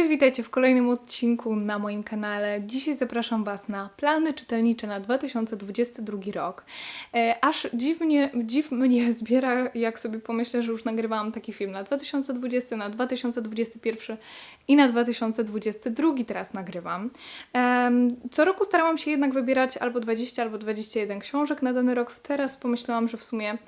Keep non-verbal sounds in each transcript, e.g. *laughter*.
Cześć, witajcie w kolejnym odcinku na moim kanale. Dzisiaj zapraszam Was na plany czytelnicze na 2022 rok. E, aż dziwnie, dziw mnie *laughs* zbiera, jak sobie pomyślę, że już nagrywałam taki film na 2020, na 2021 i na 2022 teraz nagrywam. Em, co roku starałam się jednak wybierać albo 20, albo 21 książek na dany rok. Teraz pomyślałam, że w sumie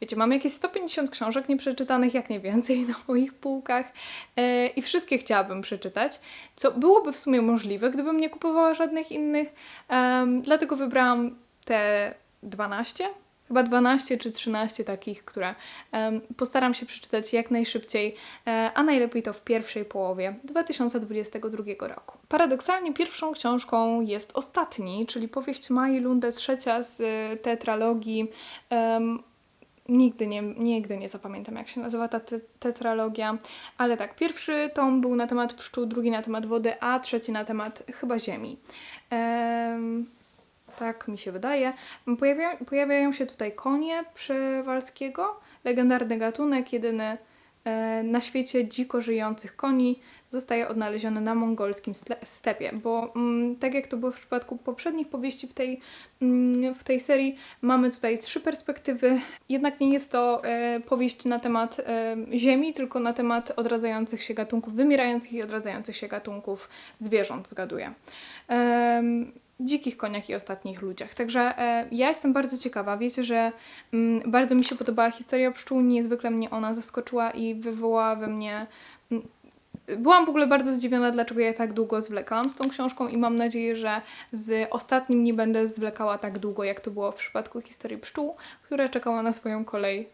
Wiecie, mam jakieś 150 książek nieprzeczytanych, jak nie więcej, na moich półkach e, i wszystkie chciałabym przeczytać, co byłoby w sumie możliwe, gdybym nie kupowała żadnych innych. Em, dlatego wybrałam te 12, chyba 12 czy 13 takich, które em, postaram się przeczytać jak najszybciej, e, a najlepiej to w pierwszej połowie 2022 roku. Paradoksalnie pierwszą książką jest Ostatni, czyli powieść Mai Lunde, trzecia z e, tetralogii em, Nigdy nie, nigdy nie zapamiętam, jak się nazywa ta te- tetralogia, ale tak, pierwszy tom był na temat pszczół, drugi na temat wody, a trzeci na temat chyba ziemi. Em, tak mi się wydaje. Pojawia, pojawiają się tutaj konie przewalskiego, legendarny gatunek, jedyny na świecie dziko żyjących koni zostaje odnaleziony na mongolskim stepie, bo mm, tak jak to było w przypadku poprzednich powieści w tej, mm, w tej serii, mamy tutaj trzy perspektywy. Jednak nie jest to e, powieść na temat e, ziemi, tylko na temat odradzających się gatunków, wymierających i odradzających się gatunków zwierząt, zgaduję. Dzikich koniach i ostatnich ludziach. Także e, ja jestem bardzo ciekawa. Wiecie, że mm, bardzo mi się podobała historia pszczół, niezwykle mnie ona zaskoczyła i wywołała we mnie. mm, Byłam w ogóle bardzo zdziwiona, dlaczego ja tak długo zwlekałam z tą książką i mam nadzieję, że z ostatnim nie będę zwlekała tak długo, jak to było w przypadku historii pszczół, która czekała na swoją kolej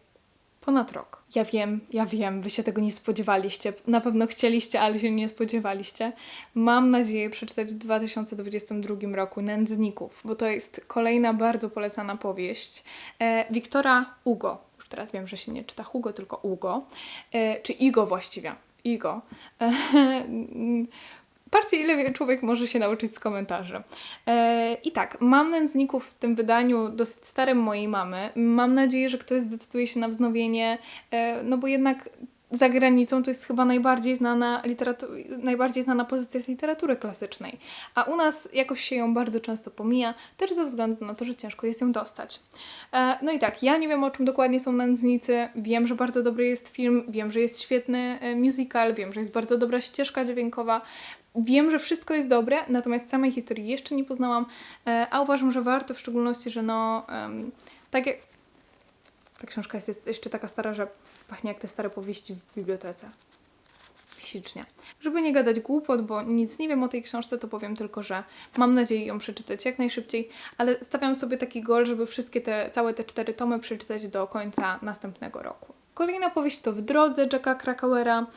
ponad rok. Ja wiem, ja wiem, wy się tego nie spodziewaliście. Na pewno chcieliście, ale się nie spodziewaliście. Mam nadzieję przeczytać w 2022 roku Nędzników, bo to jest kolejna bardzo polecana powieść e, Wiktora Ugo. Już teraz wiem, że się nie czyta Hugo, tylko Ugo. E, czy Igo właściwie. Igo. *laughs* Patrzcie, ile wie- człowiek może się nauczyć z komentarzy. E, I tak, mam nędzników w tym wydaniu dosyć starym mojej mamy. Mam nadzieję, że ktoś zdecyduje się na wznowienie, e, no bo jednak za granicą to jest chyba najbardziej znana, literatu- najbardziej znana pozycja z literatury klasycznej. A u nas jakoś się ją bardzo często pomija, też ze względu na to, że ciężko jest ją dostać. E, no i tak, ja nie wiem o czym dokładnie są nędznicy. Wiem, że bardzo dobry jest film, wiem, że jest świetny e, musical, wiem, że jest bardzo dobra ścieżka dźwiękowa. Wiem, że wszystko jest dobre, natomiast samej historii jeszcze nie poznałam, e, a uważam, że warto w szczególności, że no, tak jak... Ta książka jest, jeszcze taka stara, że pachnie jak te stare powieści w bibliotece. Ślicznie. Żeby nie gadać głupot, bo nic nie wiem o tej książce, to powiem tylko, że mam nadzieję ją przeczytać jak najszybciej, ale stawiam sobie taki goal, żeby wszystkie te, całe te cztery tomy przeczytać do końca następnego roku. Kolejna powieść to W drodze Jacka Krakauera.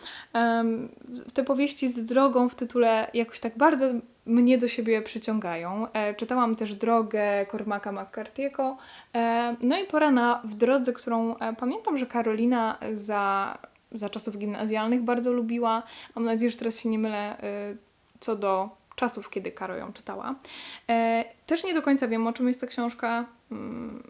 Te powieści z drogą w tytule jakoś tak bardzo mnie do siebie przyciągają. E, czytałam też Drogę Cormaca McCarthy'ego. E, no i pora na W drodze, którą e, pamiętam, że Karolina za, za czasów gimnazjalnych bardzo lubiła. Mam nadzieję, że teraz się nie mylę e, co do czasów, kiedy Karo ją czytała. E, też nie do końca wiem, o czym jest ta książka. Mm,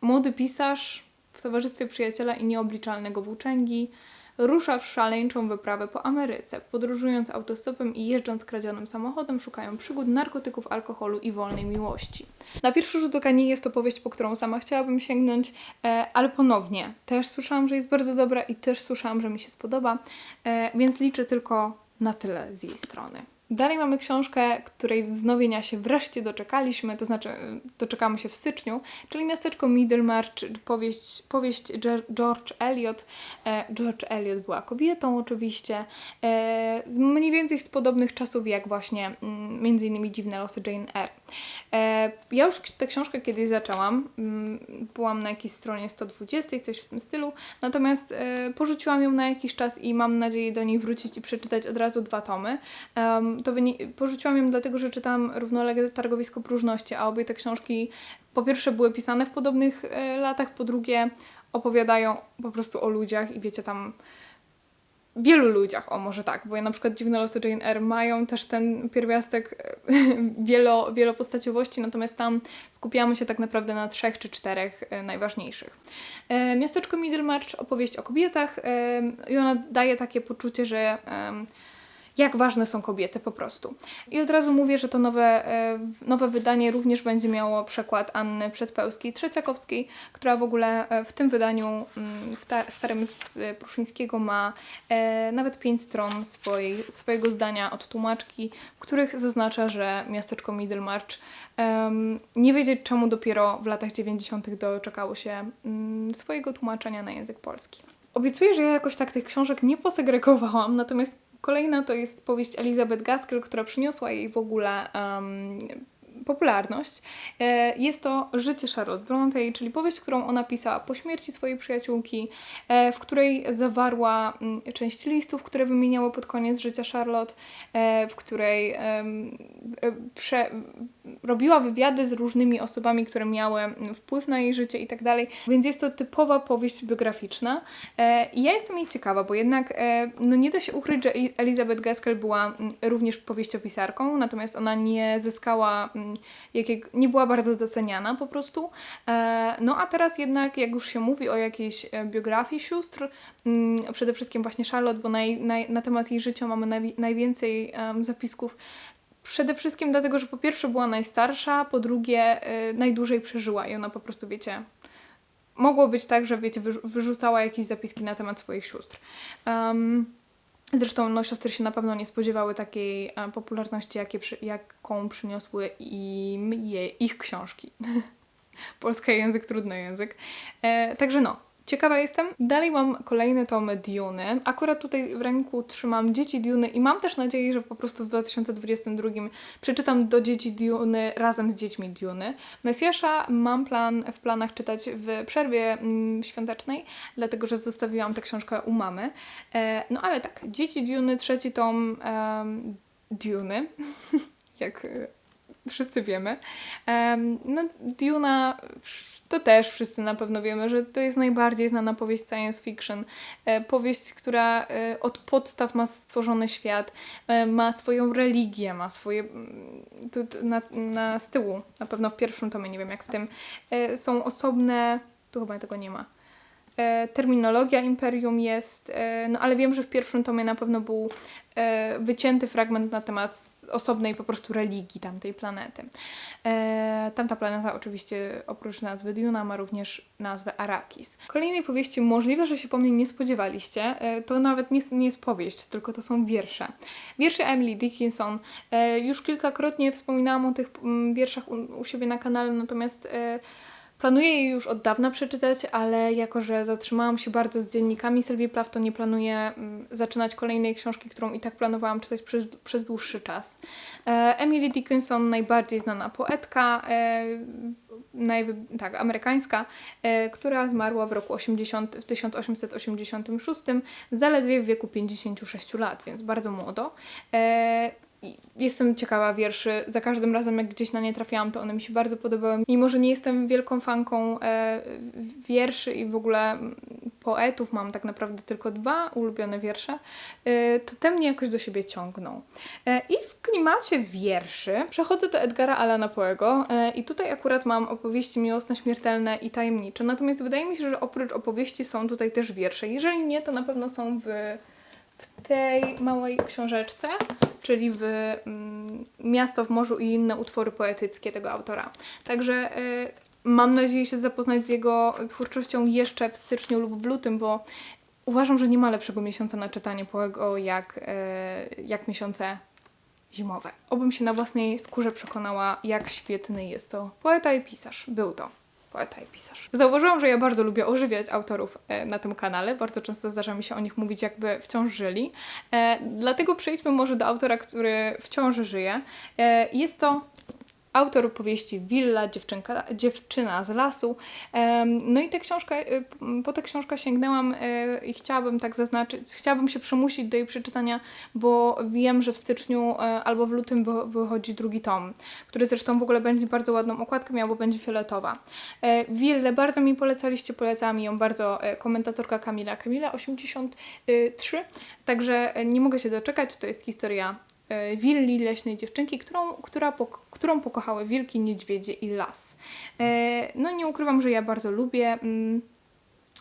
Młody pisarz w towarzystwie przyjaciela i nieobliczalnego włóczęgi rusza w szaleńczą wyprawę po Ameryce. Podróżując autostopem i jeżdżąc kradzionym samochodem, szukają przygód, narkotyków, alkoholu i wolnej miłości. Na pierwszy rzut oka nie jest to powieść, po którą sama chciałabym sięgnąć, e, ale ponownie też słyszałam, że jest bardzo dobra i też słyszałam, że mi się spodoba, e, więc liczę tylko na tyle z jej strony. Dalej mamy książkę, której wznowienia się wreszcie doczekaliśmy, to znaczy y, doczekamy się w styczniu, czyli Miasteczko Middlemarch, powieść, powieść Ge- George Eliot. E, George Eliot była kobietą oczywiście, e, mniej więcej z podobnych czasów jak właśnie mm, innymi Dziwne losy Jane Eyre. E, ja już tę książkę kiedyś zaczęłam, mm, byłam na jakiejś stronie 120, coś w tym stylu, natomiast e, porzuciłam ją na jakiś czas i mam nadzieję do niej wrócić i przeczytać od razu dwa tomy. To porzuciłam ją dlatego, że czytam równolegle Targowisko Próżności, a obie te książki po pierwsze były pisane w podobnych e, latach, po drugie opowiadają po prostu o ludziach i wiecie tam wielu ludziach, o może tak, bo ja na przykład Dziwne losy Jane Eyre mają też ten pierwiastek *laughs* wielo, wielopostaciowości, natomiast tam skupiamy się tak naprawdę na trzech czy czterech e, najważniejszych. E, Miasteczko Middlemarch, opowieść o kobietach e, i ona daje takie poczucie, że jak ważne są kobiety po prostu. I od razu mówię, że to nowe, e, nowe wydanie również będzie miało przekład Anny Przedpełskiej-Trzeciakowskiej, która w ogóle e, w tym wydaniu, mm, w ta, starym z e, Pruszyńskiego ma nawet pięć stron swojej, swojego zdania od tłumaczki, w których zaznacza, że miasteczko Middlemarch em, nie wiedzieć czemu dopiero w latach 90. doczekało się mm, swojego tłumaczenia na język polski. Obiecuję, że ja jakoś tak tych książek nie posegregowałam, natomiast kolejna to jest powieść Elizabeth Gaskell, która przyniosła jej w ogóle em, popularność. E, Jest to Życie Charlotte Brontë, czyli powieść, którą ona pisała po śmierci swojej przyjaciółki, e, w której zawarła mm, część listów, które wymieniały pod koniec życia Charlotte, e, w której prze, robiła wywiady z różnymi osobami, które miały mm, wpływ na jej życie i tak dalej, więc jest to typowa powieść biograficzna. I ja jestem jej ciekawa, bo jednak no nie da się ukryć, że Elizabeth Gaskell była mm, również powieściopisarką, natomiast ona nie zyskała, jakiego, nie była bardzo doceniana po prostu. E, No a teraz jednak, jak już się mówi o jakiejś e, biografii sióstr, mm, przede wszystkim właśnie Charlotte, bo naj, naj, na temat jej życia mamy naj, najwięcej zapisków, Przede wszystkim dlatego, że po pierwsze była najstarsza, po drugie y, najdłużej przeżyła i ona po prostu, wiecie, mogło być tak, że wiecie, wyrzu- wyrzucała jakieś zapiski na temat swoich sióstr. Um, zresztą no, siostry się na pewno nie spodziewały takiej e, popularności, jakie jaką przyniosły im je, ich książki. *laughs* Polska język, trudny język. E, także no, ciekawa jestem. Dalej mam kolejne tomy Duny. Akurat tutaj w ręku trzymam Dzieci Duny i mam też nadzieję, że po prostu w 2022 przeczytam do Dzieci Duny razem z dziećmi Duny. Mesjasza mam plan w planach czytać w przerwie mm, świątecznej, dlatego że zostawiłam tę książkę u mamy. E, no ale tak, Dzieci Duny, trzeci tom Duny, *laughs* jak e, wszyscy wiemy. Em, no, Duna to też wszyscy na pewno wiemy, że to jest najbardziej znana powieść science fiction. E, powieść, która e, od podstaw ma stworzony świat, e, ma swoją religię, ma swoje. Tu, tu, na, na z tyłu, na pewno w pierwszym tomie, nie wiem jak w tym, są osobne. Tu chyba tego nie ma. E, terminologia imperium jest, e, no ale wiem, że w pierwszym tomie na pewno był e, wycięty fragment na temat osobnej po prostu religii tamtej planety. Tamta planeta oczywiście oprócz nazwy Duna ma również nazwę Arrakis. Kolejnej powieści możliwe, że się po mnie nie spodziewaliście. To nawet nie, nie jest powieść, tylko to są wiersze. Wiersze Emily Dickinson. Już kilkakrotnie wspominałam o tych wierszach u, u siebie na kanale, natomiast Planuję je już od dawna przeczytać, ale jako, że zatrzymałam się bardzo z dziennikami Sylwii Plath, to nie planuję mm, zaczynać kolejnej książki, którą i tak planowałam czytać przez, przez dłuższy czas. E, Emily Dickinson, najbardziej znana poetka, e, najwy, tak, amerykańska, e, która zmarła w roku 80, w 1886, zaledwie w wieku 56 lat, więc bardzo młodo. Jestem ciekawa wierszy. Za każdym razem, jak gdzieś na nie trafiałam, to one mi się bardzo podobały. Mimo, że nie jestem wielką fanką e, wierszy i w ogóle poetów, mam tak naprawdę tylko dwa ulubione wiersze, e, to te mnie jakoś do siebie ciągną. E, I w klimacie wierszy przechodzę do Edgara Allana Poego e, i tutaj akurat mam opowieści miłosne, śmiertelne i tajemnicze. Natomiast wydaje mi się, że oprócz opowieści są tutaj też wiersze. Jeżeli nie, to na pewno są w w tej małej książeczce, czyli w mm, Miasto w morzu i inne utwory poetyckie tego autora. Także y, mam nadzieję się zapoznać z jego twórczością jeszcze w styczniu lub w lutym, bo uważam, że nie ma lepszego miesiąca na czytanie Poego jak, y, jak miesiące zimowe. Obym się na własnej skórze przekonała, jak świetny jest to poeta i pisarz. Był to poeta i pisarz. Zauważyłam, że ja bardzo lubię ożywiać autorów e, na tym kanale. Bardzo często zdarza mi się o nich mówić, jakby wciąż żyli. E, dlatego przejdźmy może do autora, który wciąż żyje. E, jest to autor powieści Willa, dziewczynka, dziewczyna z lasu. No i tę książkę, y, po tę książkę sięgnęłam y, i chciałabym tak zaznaczyć, chciałabym się przymusić do jej przeczytania, bo wiem, że w styczniu y, albo w lutym wy- wychodzi drugi tom, który zresztą w ogóle będzie bardzo ładną okładkę miał, bo będzie fioletowa. E, Willę bardzo mi polecaliście, polecała mi ją bardzo e, komentatorka Kamila, Kamila 83, także e, nie mogę się doczekać, to jest historia e, willi leśnej dziewczynki, którą, która którą pokochały wilki, niedźwiedzie i las. E, No nie ukrywam, że ja bardzo lubię mm,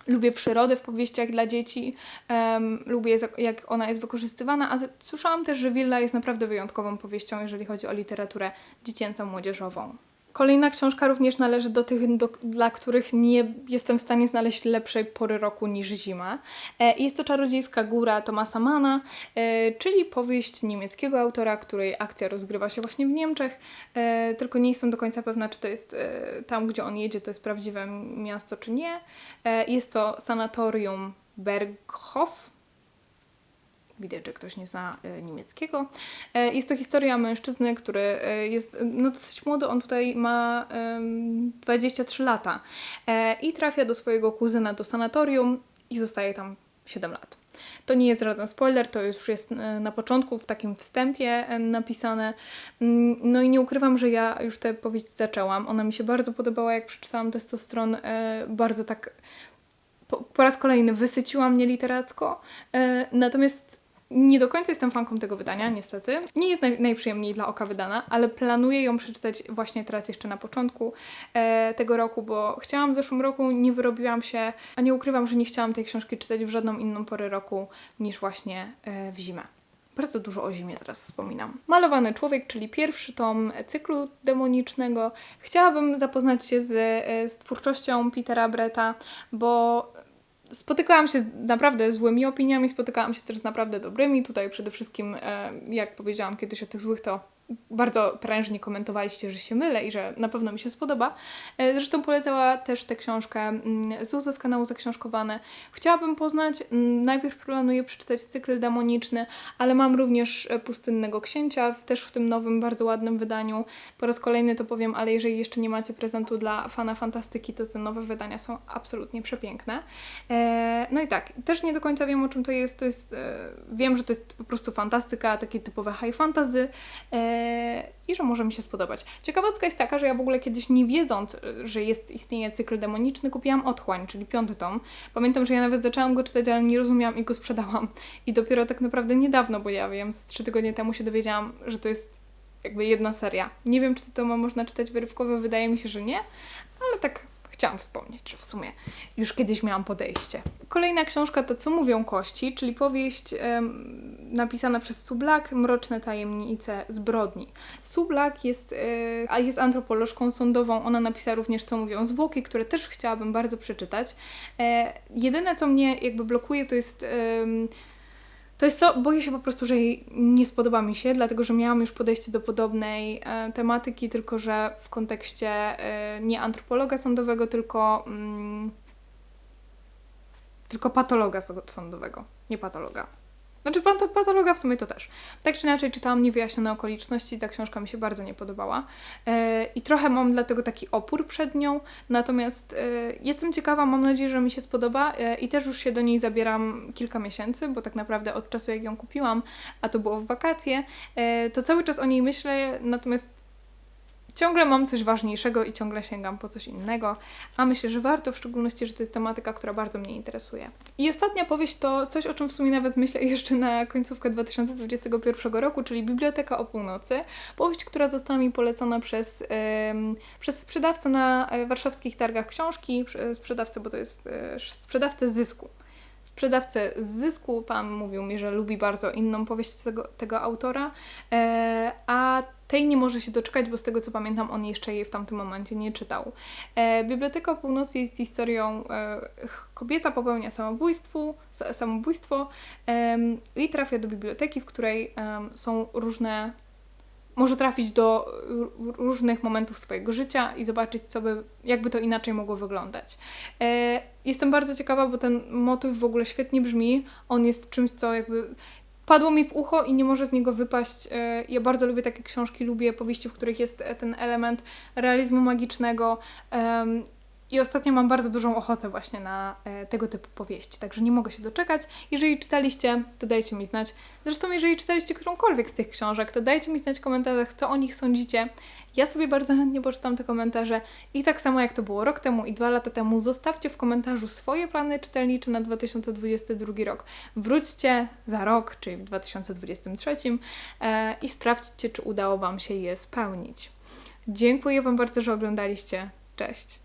Lubię przyrodę w powieściach dla dzieci, em, lubię jak ona jest wykorzystywana, a słyszałam też, że Willa jest naprawdę wyjątkową powieścią, jeżeli chodzi o literaturę dziecięcą, młodzieżową. Kolejna książka również należy do tych, do, dla których nie jestem w stanie znaleźć lepszej pory roku niż zima. E, jest to Czarodziejska Góra Tomasa Mana, e, czyli powieść niemieckiego autora, której akcja rozgrywa się właśnie w Niemczech, e, tylko nie jestem do końca pewna, czy to jest tam, gdzie on jedzie, to jest prawdziwe miasto, czy nie. Jest to sanatorium Berghof, Widać, że ktoś nie zna e, niemieckiego. E, jest to historia mężczyzny, który e, jest no, dosyć młody. On tutaj ma em, 23 lata i trafia do swojego kuzyna do sanatorium i zostaje tam 7 lat. To nie jest żaden spoiler, to już jest na początku, w takim wstępie napisane. Mm, No i nie ukrywam, że ja już tę powieść zaczęłam. Ona mi się bardzo podobała, jak przeczytałam testostron. E, bardzo tak po, po raz kolejny wysyciła mnie literacko. Natomiast nie do końca jestem fanką tego wydania, niestety. Nie jest naj, najprzyjemniej dla oka wydana, ale planuję ją przeczytać właśnie teraz jeszcze na początku e, tego roku, bo chciałam w zeszłym roku, nie wyrobiłam się, a nie ukrywam, że nie chciałam tej książki czytać w żadną inną porę roku niż właśnie e, w zimę. Bardzo dużo o zimie teraz wspominam. Malowany człowiek, czyli pierwszy tom cyklu demonicznego. Chciałabym zapoznać się z, e, z twórczością Petera Bretta, bo spotykałam się z naprawdę złymi opiniami, spotykałam się też z naprawdę dobrymi. Tutaj przede wszystkim, e, jak powiedziałam kiedyś o tych złych, to bardzo prężnie komentowaliście, że się mylę i że na pewno mi się spodoba. E, Zresztą polecała też tę książkę mm, Zuza z kanału Zaksiążkowane. Chciałabym poznać, mm, najpierw planuję przeczytać cykl demoniczny, ale mam również e, Pustynnego Księcia, też w tym nowym, bardzo ładnym wydaniu. Po raz kolejny to powiem, ale jeżeli jeszcze nie macie prezentu dla fana fantastyki, to te nowe wydania są absolutnie przepiękne. E, no i tak, też nie do końca wiem o czym to jest. To jest wiem, że to jest po prostu fantastyka, takie typowe high fantasy i że może mi się spodobać. Ciekawostka jest taka, że ja w ogóle kiedyś nie wiedząc, e, że jest, istnieje cykl demoniczny, kupiłam Otchłań, czyli piąty tom. Pamiętam, że ja nawet zaczęłam go czytać, ale nie rozumiałam i go sprzedałam. I dopiero tak naprawdę niedawno, bo ja wiem, z trzy tygodnie temu się dowiedziałam, że to jest jakby jedna seria. Nie wiem, czy to ma można czytać wyrywkowo, wydaje mi się, że nie, ale tak chciałam wspomnieć, że w sumie już kiedyś miałam podejście. Kolejna książka to Co mówią kości, czyli powieść em, napisana przez Sublak, Mroczne tajemnice zbrodni. Sublak jest, a jest antropolożką sądową, ona napisała również Co mówią zwłoki, które też chciałabym bardzo przeczytać. E, jedyne, co mnie jakby blokuje, to jest... em, to jest to, boję się po prostu, że jej nie spodoba mi się, dlatego że miałam już podejście do podobnej e, tematyki, tylko że w kontekście e, nie antropologa sądowego, tylko, mm, tylko patologa sądowego, nie patologa. Znaczy pat- patologa w sumie to też. Tak czy inaczej czytałam Niewyjaśnione okoliczności, ta książka mi się bardzo nie podobała e, i trochę mam dlatego taki opór przed nią, natomiast e, jestem ciekawa, mam nadzieję, że mi się spodoba e, i też już się do niej zabieram kilka miesięcy, bo tak naprawdę od czasu jak ją kupiłam, a to było w wakacje, to cały czas o niej myślę, natomiast ciągle mam coś ważniejszego i ciągle sięgam po coś innego, a myślę, że warto, w szczególności, że to jest tematyka, która bardzo mnie interesuje. I ostatnia powieść to coś, o czym w sumie nawet myślę *laughs* jeszcze na końcówkę 2021 roku, czyli Biblioteka o północy. Powieść, która została mi polecona przez, em, przez sprzedawcę na e, warszawskich targach książki, przy- sprzedawcę, bo to jest e, sprzedawcę zysku. Sprzedawcę z zysku, pan mówił mi, że lubi bardzo inną powieść tego, tego autora, e, a tej nie może się doczekać, bo z tego co pamiętam, on jeszcze jej w tamtym momencie nie czytał. E, Biblioteka Północy jest historią, e, kobieta popełnia samobójstwo, sa- samobójstwo em, i trafia do biblioteki, w której em, są różne może trafić do różnych momentów swojego życia i zobaczyć, co by, jakby to inaczej mogło wyglądać. E, jestem bardzo ciekawa, bo ten motyw w ogóle świetnie brzmi. On jest czymś, co jakby padło mi w ucho i nie może z niego wypaść. E, ja bardzo lubię takie książki, lubię powieści, w których jest e, ten element realizmu magicznego. em, i ostatnio mam bardzo dużą ochotę właśnie na e, tego typu powieści, także nie mogę się doczekać. Jeżeli czytaliście, to dajcie mi znać. Zresztą, jeżeli czytaliście którąkolwiek z tych książek, to dajcie mi znać w komentarzach, co o nich sądzicie. Ja sobie bardzo chętnie poczytam te komentarze i tak samo jak to było rok temu i dwa lata temu, zostawcie w komentarzu swoje plany czytelnicze na 2022 rok. Wróćcie za rok, czyli w 2023 e, i sprawdźcie, czy udało Wam się je spełnić. Dziękuję Wam bardzo, że oglądaliście. Cześć!